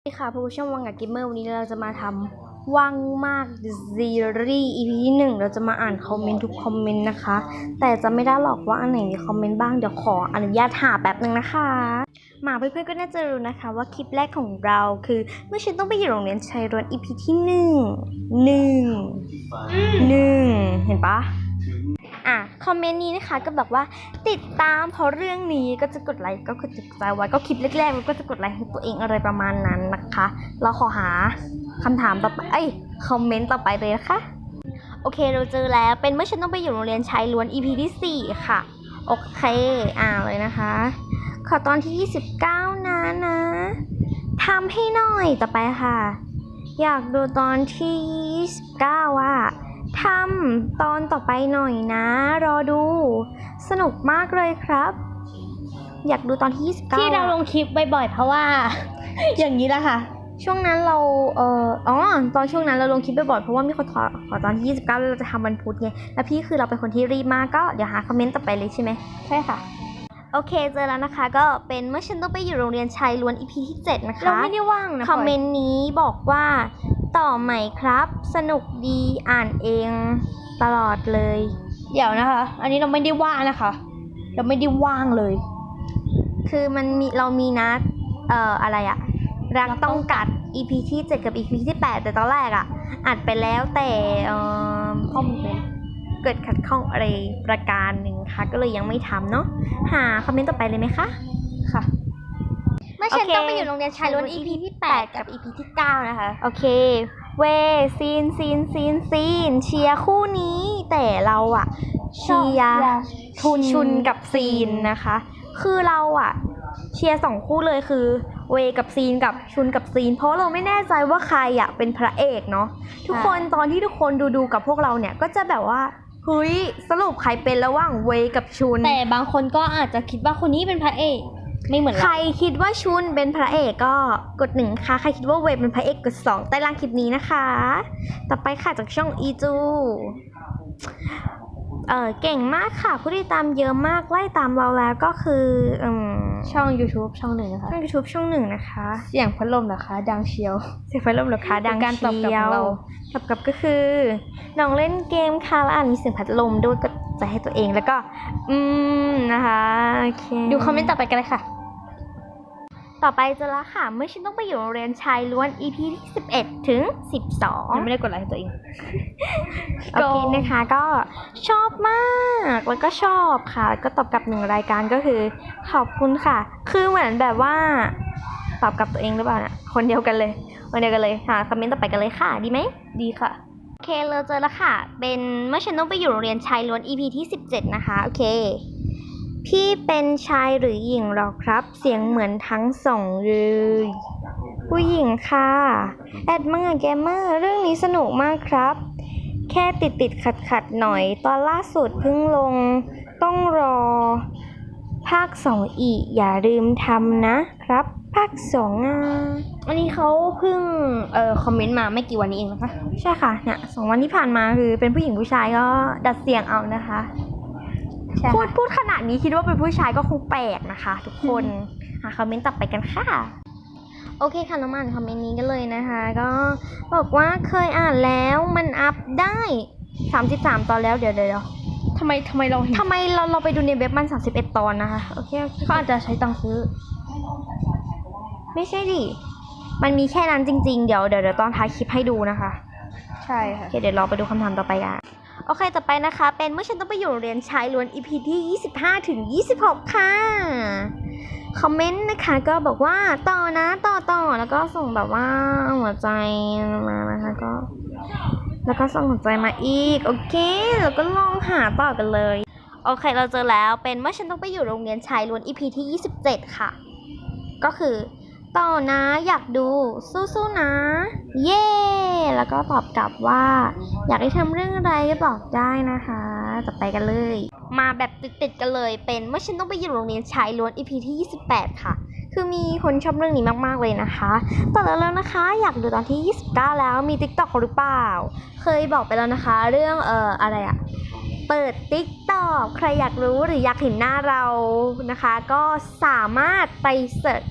สวัสดีค่ะผู้ชมวังกับกิมเมอร์วันนี้เราจะมาทำว่างมากซีรีส์ EP ที่หนึ่งเราจะมาอ่านคอมเมนต์ทุกคอมเมนต์นะคะ แต่จะไม่ได้หรอกว่าอันไหนมีคอมเมนต์บ้าง เดี๋ยวขออนุญาตหาแป๊บหนึ่งนะคะ มาเพื่อนๆก็น่าจะรู้นะคะ ว่าคลิปแรกของเราคือเมื่อฉันต้องไปอยู่โรงเรียนชายร้วน EP ที่หนึ่งหนึ่งหนึ่งเห็นปะ อะคอมเมนต์นี้นะคะก็บอกว่าติดตามเพราะเรื่องนี้ก็จะกดไลค์ก็กดติดใจไว้ก็คลิปแรกๆมันก็จะกดไลค์ให้ตัวเองอะไรประมาณนั้นนะคะ เราขอหาคำถามต่อไปเอ้ยคอมเมนต์ต่อไปเลยนะคะโอเคเราเจอแล้วเป็นเมื่อฉันต้องไปอยู่โรงเรียนชายล้วน EP ที่ 4 ค่ะ โอเคอ่าเลยนะคะ ขอตอนที่ 29 นะนะทำให้หน่อยต่อไปค่ะ อยากดูตอนที่ 29อะ ทำตอนต่อไปหน่อยนะ รอดู สนุกมากเลยครับ อยากดูตอนที่ 29ที่เราลงคลิปบ่อยๆเพราะว่า อย่างนี้แหละค่ะ ช่วงนั้นเราเอ่ออ๋อตอนช่วงนั้นเราลงคลิปบ่อยๆเพราะว่ามีคนขอขอตอนที่ 29แล้วเราจะทำวันพุธไงแล้วพี่คือเราเป็นคนที่รีบมากก็เดี๋ยวหาคอมเมนต์ต่อไปเลยใช่ไหมใช่ค่ะโอเคเจอแล้วนะคะ ก็เป็นเมื่อฉันต้องไปอยู่โรงเรียนชายล้วน EP ที่ 7 นะคะ เราไม่ได้ว่างนะคอมเมนต์นี้บอกว่า ต่อใหม่ครับ สนุกดีอ่านเองตลอดเลย เดี๋ยวนะคะ อันนี้เราไม่ได้ว่างนะคะ เราไม่ได้ว่างเลย คือมันมีเรามีนัดเอ่ออะไรอะรักต้องกัด EP ที่7กับ EP ที่8แต่ตอนแรกอะอัดไปแล้วแต่เอ่อข้อมูลเป็นเกิดขัดข้องอะไรประการหนึ่งค่ะ ก็เลยยังไม่ทำเนาะหาคอมเมนต์ต่อไปเลยไหมคะ ค่ะ เมื่อฉันโอเคต้องไปอยู่โรงเรียนชายล้วน EP ที่ 8 กับ EP ที่ 9 นะคะ โอเค เวซีนซีนซีนซีนเชียร์คู่นี้ แต่เราอะเชียร์ทุนชุนกับซีนนะคะ คือเราอะเชียร์สองคู่เลยคือเวกับซีนกับชุนกับซีน เพราะเราไม่แน่ใจว่าใครอะเป็นพระเอกเนาะทุกคนตอนที่ทุกคนดูดูๆกับพวกเราเนี่ยก็จะแบบว่าเฮ้ยสรุปใครเป็นระหว่างเวกับชุน แต่บางคนก็อาจจะคิดว่าคนนี้เป็นพระเอก ไม่เหมือนใครเราคิดว่าชุนเป็นพระเอกก็กดหนึ่งค่ะ ใครคิดว่าเวย์เป็นพระเอกกดสองใต้ล่างคลิปนี้นะคะ ต่อไปค่ะจากช่องอีจู เออเก่งมากค่ะ ผู้ติดตามเยอะมากไล่ตามเราแล้วก็คืออืมช่อง YouTube ช่องหนึ่งนะคะ ช่องยูทูบช่องหนึ่งนะคะ เสียงพัดลมนะคะ ดังเชียว เสียงไฟลมเหรอคะดังการตอบกลับเชียของวเรา ตอบกลับก็คือน้องเล่นเกมค่ะแล้วอ่านมีเสียงพัดลมด้วยก็จะให้ตัวเองแล้วก็ อืมนะคะโอเค ดูคอมเมนต์ต่อไปกันเลยค่ะ ต่อไปจะละค่ะ เมื่อฉันต้องไปอยู่โรงเรียนชายล้วน EP ที่11 ถึง 12 ยังไม่ได้กดไลค์ให้ตัวเอง โอเคนะคะ ก็ชอบมาก แล้วก็ชอบค่ะแล้วก็ตอบกลับหนึ่งรายการก็คือ ขอบคุณค่ะ คือเหมือนแบบว่า ตอบกลับตัวเองหรือเปล่าเนี่ยคนเดียวกันเลยคนเดียวกันเลยค่ะคอมเมนต์ต่อไปกันเลยค่ะ ดีไหม ดีค่ะโอเคเราเจอแล้วค่ะ เป็นเมื่อฉันต้องไปอยู่โรงเรียนชายล้วน EP ที่ 17 นะคะ โอเค พี่เป็นชายหรือหญิงหรอครับ เสียงเหมือนทั้งสองเลยผู้หญิงค่ะแอดมังอะแกมเมอร์เรื่องนี้สนุกมากครับ แค่ติดติดขัดขัดๆหน่อย ตอนล่าสุดเพิ่งลง ต้องรอ ภาคสองอีก อย่าลืมทำนะครับ ภาคสองอะอันนี้เขาเพิ่งเอ่อคอมเมนต์มาไม่กี่วันนี้เองนะคะ ใช่ค่ะเนี่ยสองวันที่ผ่านมาคือเป็นผู้หญิงผู้ชายก็ดัดเสียงเอานะคะ ใช่พูดค่ะพูดขนาดนี้คิดว่าเป็นผู้ชายก็คงแปลกนะคะ ทุกคนหาคอมเมนต์ต่อไปกันค่ะ โอเคค่ะน้องมันคอมเมนต์นี้กันเลยนะคะ ก็บอกว่าเคยอ่านแล้วมันอัพได้ 33 ตอนแล้วเดี๋ยวเดี๋ยวเดี๋ยวทำไมทำไมเราเห็นทำไมเราเราไปดูในเว็บมัน 31 ตอนนะคะโอเคโอเคเขาอาจจะใช้ตังค์ซื้อ ไม่ใช่ดิ มันมีแค่นั้นจริง ๆ เดี๋ยวเดี๋ยวเดี๋ยวตอนท้ายคลิปให้ดูนะคะ ใช่ค่ะโอเคเดี๋ยวเราไปดูคำถามต่อไปกัน โอเคต่อไปนะคะ เป็นเมื่อฉันต้องไปอยู่โรงเรียนชายล้วน EP ที่ 25 ถึง 26 ค่ะ คอมเมนต์นะคะก็บอกว่าต่อนะต่อต่อแล้วก็ส่งแบบว่าหัวใจมานะคะก็ แล้วก็ส่งหัวใจมาอีก โอเค แล้วก็ลองหาต่อกันเลย โอเคเราเจอแล้วเป็นเมื่อฉันต้องไปอยู่โรงเรียนชายล้วน EP ที่ 27 ค่ะ ก็คือ ต่อนะอยากดูสู้ๆนะ เย้แล้วก็ตอบกลับว่า อยากให้ทำเรื่องอะไรก็บอกได้นะคะต่อไปกันเลย มาแบบติดๆกันเลยเป็นเมื่อฉันต้องไปอยู่โรงเรียนชายล้วน EP ที่ 28 ค่ะ คือมีคนชอบเรื่องนี้มากๆเลยนะคะต่อแล้วแล้วนะคะ อยากดูตอนที่ 29 แล้วมี TikTok หรือเปล่า เคยบอกไปแล้วนะคะ เรื่องเอ่ออะไรอะเปิด TikTok ใครอยากรู้หรืออยากเห็นหน้าเรานะคะ ก็สามารถไปเสิร์ช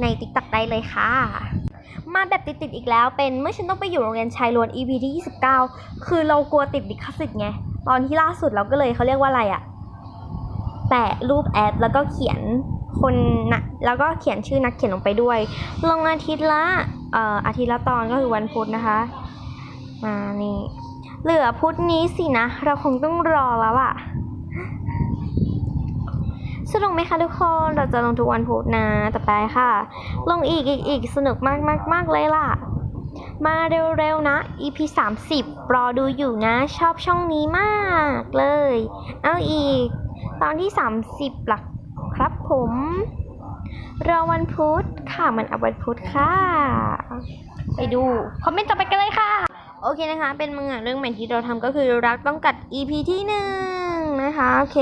ใน TikTok ได้เลยค่ะ มาแบบติดๆอีกแล้วเป็นเมื่อฉันต้องไปอยู่โรงเรียนชายล้วน EP ที่ 29 คือเรากลัวติดลิขสิทธิ์ไง ตอนที่ล่าสุดเราก็เลยเขาเรียกว่าอะไรอะแปะรูปแอดแล้วก็เขียนคนนะแล้วก็เขียนชื่อนักเขียนลงไปด้วย ลงอาทิตย์ละเอ่ออาทิตย์ละตอนก็คือวันพุธนะคะมานี่เหลือพุธนี้สินะ เราคงต้องรอแล้วล่ะ สนุกไหมคะทุกคน เราจะลงทุกวันพุธนะ ต่อไปค่ะ ลงอีกอีกอีกสนุกมากมากมากเลยล่ะ มาเร็วๆนะ EP 30 รอดูอยู่นะ ชอบช่องนี้มากเลย เอาอีก ตอนที่ 30 หลักครับผม รอวันพุธค่ะ มันอัพวันพุธค่ะ ไปดู คอมเมนต์ต่อไปกันเลยค่ะ โอเคนะคะ เป็นมังงะเรื่องใหม่ที่เราทำก็คือรักต้องกัด EP ที่หนึ่ง นะคะ โอเค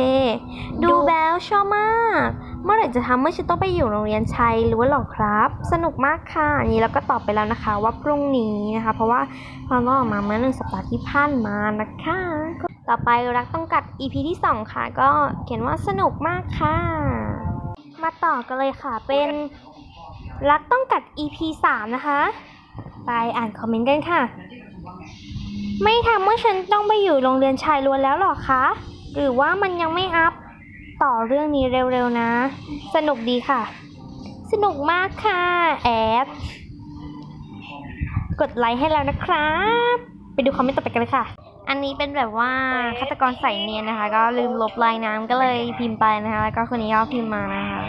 ดูแบลชอบมาก เมื่อไหร่จะทำเมื่อฉันต้องไปอยู่โรงเรียนชัยหรือว่าหรอครับ สนุกมากค่ะอันนี้เราก็ตอบไปแล้วนะคะ ว่าพรุ่งนี้นะคะ เพราะว่าความว่าออกมาเมื่อหนึ่งสัปดาห์ที่ผ่านมานะคะก็ต่อไปรักต้องกัด EP ที่สองค่ะ ก็เขียนว่าสนุกมากค่ะ มาต่อกันเลยค่ะเป็นรักต้องกัด EP สามนะคะ ไปอ่านคอมเมนต์กันค่ะ ไม่ทำเมื่อฉันต้องไปอยู่โรงเรียนชายล้วนแล้วหรอคะ หรือว่ามันยังไม่อัพต่อเรื่องนี้เร็วๆนะ สนุกดีค่ะ สนุกมากค่ะ แอดกดไลค์ให้แล้วนะครับ ไปดูคอมเมนต์ต่อไปกันเลยค่ะ อันนี้เป็นแบบว่าฆาตกรใส่เนียนนะคะ ก็ลืมลบลายน้ำก็เลยพิมพ์ไปนะคะ แล้วก็คนนี้ก็พิมพ์มานะคะ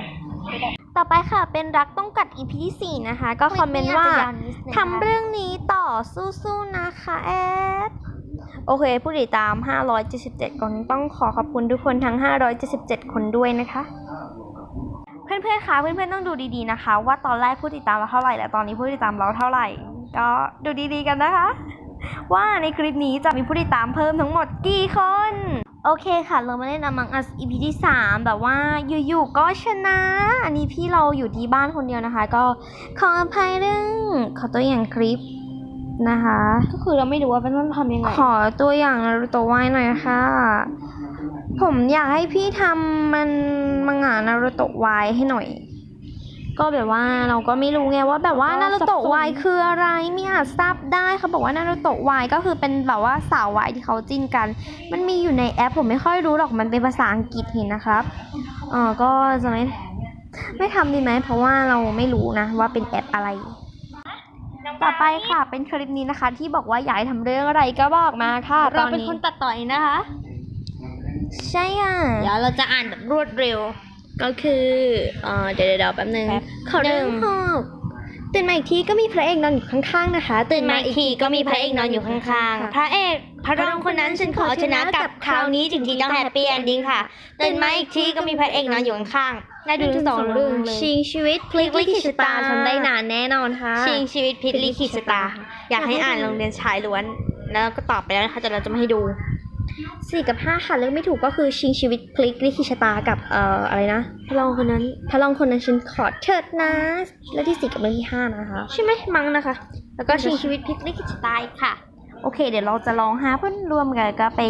ต่อไปค่ะเป็นรักต้องกัด EP ที่สี่นะคะ ก็คอมเมนต์ว่าทำเรื่องนี้ต่อสู้ๆนะคะแอด โอเค ผู้ติดตาม 577 คนต้องขอขอบคุณทุกคนทั้ง 577 คนด้วยนะคะ เพื่อนๆ คะ เพื่อนๆ ต้องดูดีๆ นะคะ ว่าตอนแรกผู้ติดตามเราเท่าไหร่ และตอนนี้ผู้ติดตามเราเท่าไหร่ ก็ดูดีๆ กันนะคะ ว่าในคลิปนี้จะมีผู้ติดตามเพิ่มทั้งหมดกี่คน โอเคค่ะ เรามาเล่น Among Us EP ที่ 3 แบบว่าอยู่ๆ ก็ชนะ อันนี้พี่เราอยู่ที่บ้านคนเดียวนะคะ ก็ขออภัยเรื่องขอตัวอย่างคลิป นะคะ ก็คือเราไม่รู้ว่าเป็นต้องทำยังไง ขอตัวอย่างนารูโตะไว้หน่อยค่ะ ผมอยากให้พี่ทำมันมังงะนารูโตะไว้ให้หน่อย ก็แบบว่าเราก็ไม่รู้ไงว่าแบบว่าก็นารูโตะสับสน ไวคืออะไรไม่อาจทราบได้เขาบอกว่านารูโตะไวก็คือเป็นแบบว่าสาววายที่เขาจิ้นกัน มันมีอยู่ในแอปผมไม่ค่อยรู้หรอกมันเป็นภาษาอังกฤษเห็นนะครับเออก็จะไม่ไม่ทำดีไหมเพราะว่าเราไม่รู้นะว่าเป็นแอปอะไร ต่อไปค่ะ เป็นคลิปนี้นะคะ ที่บอกว่าอยากให้ทำเรื่องอะไรก็บอกมาค่ะเราตอนเป็นนี้คนตัดต่อเองนะคะ ใช่อะ เดี๋ยวเราจะอ่านแบบรวดเร็ว ก็คือเอ่อเดี๋ยวเดี๋ยวแป๊บนึงแป๊บขอเรื่องหนึ่งหอกตื่นมาอีกทีก็มีพระเอกนอนอยู่ข้างๆนะคะ ตื่นมาอีกทีก็มีพระเอกนอนอยู่ข้างๆ พระเอกพระรองคนนั้นฉันขอชนะกับคราวนี้ถึงทีต้องแฮปปี้เอนดิ้งค่ะ ตื่นมาอีกทีก็มีพระเอกนอนอยู่ข้างๆ น่าดูทั้งสองเรื่องเลย ชิงชีวิตพลิกลิขิตชะตาพลิกลิขิตชะตาทำได้นานแน่นอนค่ะ ชิงชีวิตพลิกลิขิตชะตา อยากให้อ่านโรงเรียนชายล้วน แล้วก็ตอบไปแล้วนะคะแต่เราจะไม่ให้ดูสี่กับห้าค่ะเลือกไม่ถูกก็คือชิงชีวิตพลิกลิขิตชะตากับเอ่ออะไรนะพระรองคนนั้นพระรองคนนั้นฉันขอเชิดนะ แล้วที่สี่กับเรื่องที่ห้านะคะ ใช่ไหมมั้งนะคะ แล้วก็ชิงชีวิตพลิกลิขิตชะตาอีกค่ะ โอเค เดี๋ยวเราจะลองหาเพื่อนรวมกันก็ไป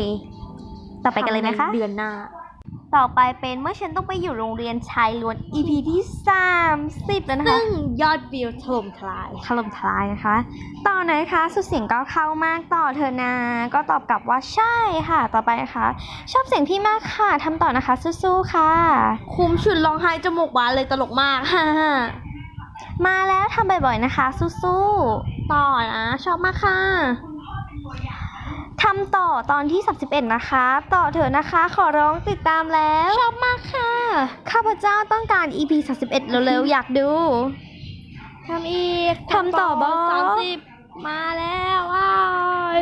ต่อไปกันเลยไหมคะทำใเดือนหน้า ต่อไปเป็นเมื่อฉันต้องไปอยู่โรงเรียนชายล้วน EP ที่ 30 แล้วนะคะ ซึ่งยอดวิวถล่มทลายถล่มทลายนะคะ ต่อไหนคะ สุดเสียงก็เข้ามากต่อเธอนา ก็ตอบกลับว่าใช่ค่ะ ต่อไปนะคะ ชอบเสียงพี่มากค่ะทำต่อนะคะ สู้ๆ ค่ะ คุ้มชุดร้องไห้จมูกบานเลยตลกมากฮ่าฮ่ามาแล้วทำบ่อยๆนะคะ สู้ๆ ต่อนะ ชอบมากค่ะ ทำต่อตอนที่ 31 นะคะ ต่อเถอะนะคะขอร้องติดตามแล้วชอบมากค่ะ ข้าพเจ้าต้องการ EP 31 เร็วๆ อยากดู ทำอีกทำต่อบอสสามสิบมาแล้วว้าย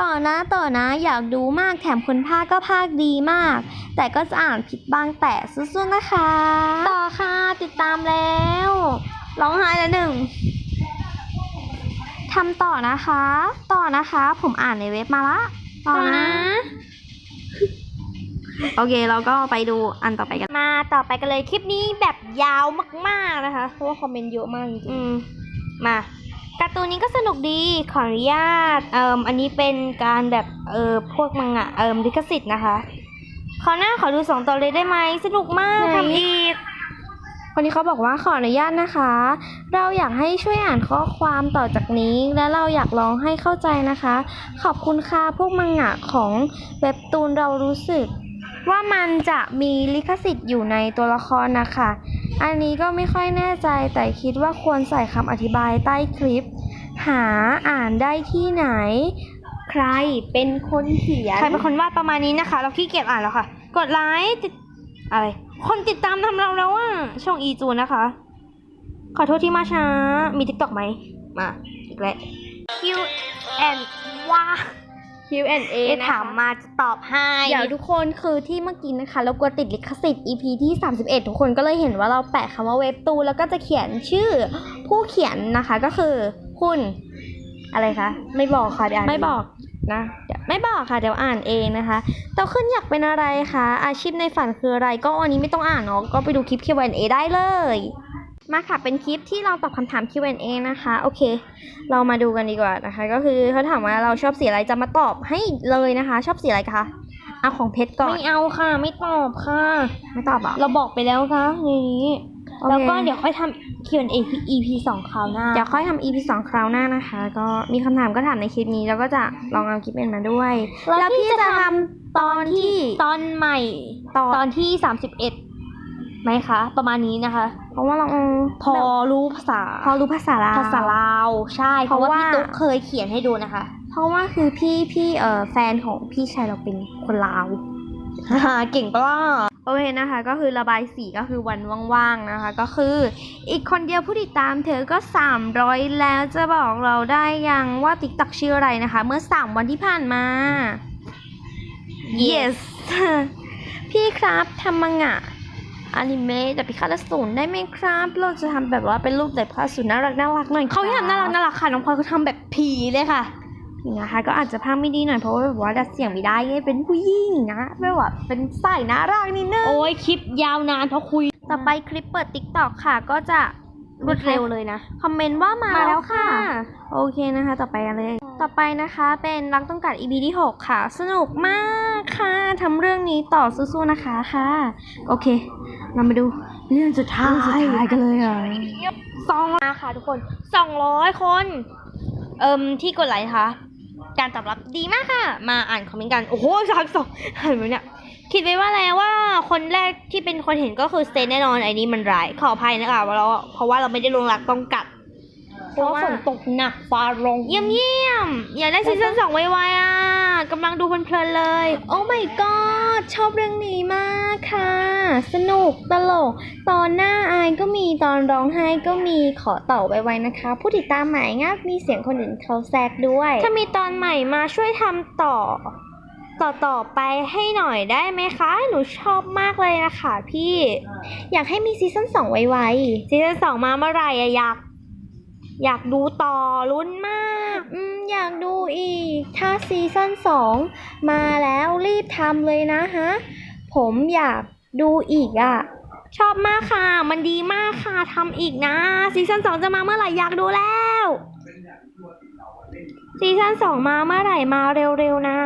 ต่อนะต่อนะอยากดูมากแถมคนภาคก็ภาคดีมาก แต่ก็จะอ่านผิดบ้างแต่สู้ๆนะคะ ต่อค่ะติดตามแล้วร้องไห้แล้วหนึ่ง ทำต่อนะคะ ต่อนะคะ ผมอ่านในเว็บมาละ ต่อนะ โอเคเราก็ไปดูอันต่อไปกัน มาต่อไปกันเลยคลิปนี้แบบยาวมากๆนะคะเพราะว่าคอมเมนต์เยอะมากจริงอืมมาการ์ตูนนี้ก็สนุกดีขออนุญาตเอ่มอันนี้เป็นการแบบเออพวกมังงะเอ่มลิขสิทธิ์นะคะขอหน้าขอดูสองตอนเลยได้ไหมสนุกมากไหนทำอีกๆ คนที่เขาบอกว่าขออนุญาตนะคะ เราอยากให้ช่วยอ่านข้อความต่อจากนี้ และเราอยากลองให้เข้าใจนะคะ ขอบคุณค่ะพวกมังงะของเว็บตูนเรารู้สึก ว่ามันจะมีลิขสิทธิ์อยู่ในตัวละครนะคะ อันนี้ก็ไม่ค่อยแน่ใจแต่คิดว่าควรใส่คำอธิบายใต้คลิป หาอ่านได้ที่ไหน ใครเป็นคนเขียนใครเป็นคนวาดประมาณนี้นะคะ เราขี้เกียจอ่านแล้วค่ะ กดไลค์อะไร คนติดตามทำเราแล้วอะช่องอีจูนนะคะ ขอโทษที่มาช้า มีทิกตอกไหม มา อีกแล้ว Q and ว่า Q&A เอถามมาจะตอบให้ เดี๋ยวทุกคนคือที่เมื่อกี้นะคะเรากลัวติดลิขสิทธิ์ EP ที่ 31 ทุกคนก็เลยเห็นว่าเราแปะคำว่าเว็บตูนแล้วก็จะเขียนชื่อผู้เขียนนะคะก็คือคุณ อะไรคะ ไม่บอกค่ะเดี๋ยวอ่านไม่บอกนะเดี๋ยว ไม่บอกค่ะเดี๋ยวอ่านเองนะคะโตขึ้นอยากเป็นอะไรคะอาชีพในฝันคืออะไร ก็วันนี้ไม่ต้องอ่านเนาะก็ไปดูคลิป Q&A ได้เลย มาค่ะเป็นคลิปที่เราตอบคำถาม Q&A นะคะโอเค เรามาดูกันดีกว่านะคะ ก็คือเขาถามว่าเราชอบสีอะไรจะมาตอบให้เลยนะคะ ชอบสีอะไรคะเอาของเพชรก่อนไม่เอาค่ะ ไม่ตอบค่ะ ไม่ตอบเหรอเราบอกไปแล้วค่ะในนี้โอเค แล้วก็เดี๋ยวค่อยทำ Q&A EP สองคราวหน้า เดี๋ยวค่อยทำ EP สองคราวหน้านะคะ ก็มีคำถามก็ถามในคลิปนี้ แล้วก็จะลองเอาคลิปเป็นมาด้วย แล้วพี่จะทตอนที่ตอนใหม่ ตอนตอนที่31ไหมคะ ประมาณนี้นะคะ เพราะว่าเราพอรู้ภาษา พอรู้ภาษาลาว ภาษาลาว ใช่ เพเพราะราะว่าว่า พี่ตุ๊กเคยเขียนให้ดูนะคะ เพราะว่าคือพี่พี่เอ่อแฟนของพี่ชายเราเป็นคนลาว เก่งปะล่ะโอเคนะคะ ก็คือระบายสีก็คือวันว่างๆนะคะ ก็คืออีกคนเดียวผู้ติดตามเธอก็ 300 แล้วจะบอกเราได้ยังว่าติ๊กตักชื่ออะไรนะคะ เมื่อ 3 วันที่ผ่านมา yes พี่ครับทำมังงะอนิเมะแต่พิฆาตอสูรได้ไหมครับ เราจะทำแบบว่าเป็นรูปแต่พิฆาตอสูรน่ารักน่ารักหน่อยเขาที่ทำน่ารักน่ารักค่ะน้องพลอยเขาทำแบบผีเลยค่ะ นะคะก็อาจจะภาพไม่ดีหน่อยเพราะว่าแบบว่าดัดเสียงไม่ได้ไงเป็นผู้หญิงนะแบบว่าเป็นสายน่ารักนิดนึงโอ้ยคลิปยาวนานเพราะคุย ต่อไปคลิปเปิด TikTok ค่ะ ก็จะรวดเร็วเลยนะ คอมเมนต์ว่ามามาแล้แล้ววค่ะค่ะ โอเคนะคะ ต่อไปกันเลย ต่อไปนะคะเป็นรักต้องกัด EP ที่ 6 ค่ะ สนุกมากค่ะทำเรื่องนี้ต่อสู้ๆนะคะค่ะ โอเค เรามาดูเรื่องสุดท้ายเรื่องสุดท้ายกันเลยอะซองมาค่ะทุกคนสองร้อยคน เอิมที่กดไลค์นะคะ การตอบรับดีมากค่ะ มาอ่านคอมเมนต์กัน โอ้โหสามสองเห็นไหมเนี่ย คิดไว้ว่าแล้วว่าคนแรกที่เป็นคนเห็นก็คือสเตนแน่นอนไอ้นี้มันร้าย ขออภัยนะคะว่าเราเพราะว่าเราไม่ได้ลงรักต้องกัด เพราะว่า ฝนตกหนักฟ้าร้อง เยี่ยมเยี่ยมอยากได้ซีซั่นสองไวๆอะกำลั งดูเพลินๆเลย โอ้ my god ชอบเรื่องนี้มากค่ะ สนุกตลก ตอนหน้าอายก็มีตอนร้องไห้ก็มีขอต่อไวๆนะคะ ผู้ติดตามใหม่งับมีเสียงคนอื่นเขาแซกด้วย ถ้ามีตอนใหม่มาช่วยทำต่อ ต่อต่อไปให้หน่อยได้ไหมคะ หนูชอบมากเลยนะคะพี่ อยากให้มีซีซั่นสองไวๆซีซั่นสองมาเมื่อไหร่อะอยาก อยากดูต่อลุ้นมากๆอืม อยากดูอีก ถ้าซีซั่นสองมาแล้วรีบทำเลยนะฮะ ผมอยากดูอีกอะ ชอบมากค่ะ มันดีมากค่ะทำอีกนะซีซั่นสองจะมาเมื่อไหร่อยากดูแล้วซีซั่นสองมาเมื่อไหร่มาเร็วๆนะ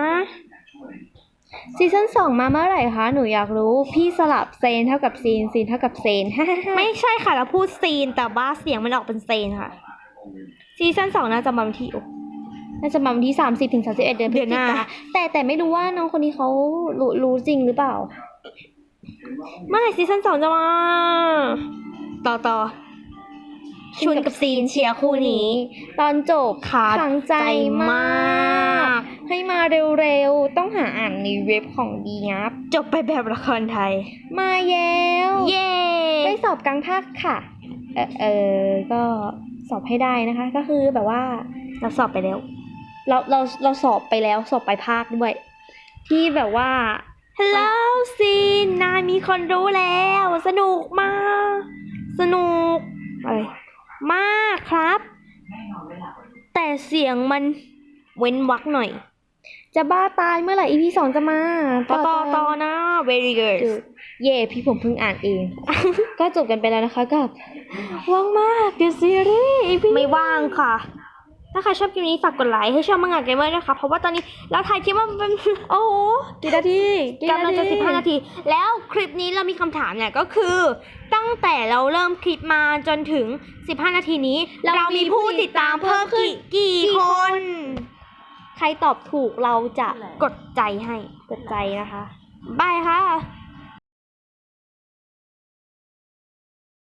ซีซั่นสองมาเมื่อไหร่คะ หนูอยากรู้ พี่สลับเซนเท่ากับซีน ซีนเท่ากับเซน ไม่ใช่ค่ะ เราพูดซีนแต่ว่าเสียงมันออกเป็นเซนค่ะ ซีซั่นสองน่าจะมาวันที่โอ้น่าจะมาวันที่สามสิบถึงสามสิบเอ็ดเดือนพฤศเดือนหจิน้ากาแต่แต่ไม่รู้ว่าน้องคนนี้เขารู้รู้จริงหรือเปล่า เมื่อไหร่ซีซั่นสองจะมา ต่อต่อ ชวนกับซีนเชียร์คู่นี้ ตอนจบขาดขังใจใจมามากกให้มาเร็วๆ ต้องหาอ่านในเว็บของดีงับ จบไปแบบละครไทย มาแล้วเย้ ได้สอบกลางภาคค่ะ เออเออก็ สอบให้ได้นะคะ ก็คือแบบว่าเราสอบไปแล้ว เราเราเราสอบไปแล้วสอบไปลายภาคด้วย ที่แบบว่าฮัลโหลซีนนายมีคนรู้แล้ว สนุกมาก สนุกอะไรมากครับ แต่เสียงมันเว้นวักหน่อย จะบ้าตายเมื่อไหร่ EP สองจะมาต่อต่อต่อนะ very good คือเย่พี่ผมเพิ่งอ่านเอง ก็จบกันไปแล้วนะคะกับ ว่างมากเดอะซีรีส์ EP ไม่ว่างค่ะ ถ้าใครชอบคลิปนี้ฝากกดไลค์ให้ช่องมังงะเกมเมอร์นะคะ เพราะว่าตอนนี้เราถ่ายคลิปมาเป็นโอ้โหกี่นาทีกี่กำลังจะ15นาที แล้วคลิปนี้เรามีคำถามเนี่ยก็คือ ตั้งแต่เราเริ่มคลิปมาจนถึง15นาทีนี้ เรามีผู้ติดตามเพิ่มกี่กี่คน ใครตอบถูกเราจะกดใจให้กดใจนะคะบายค่ะ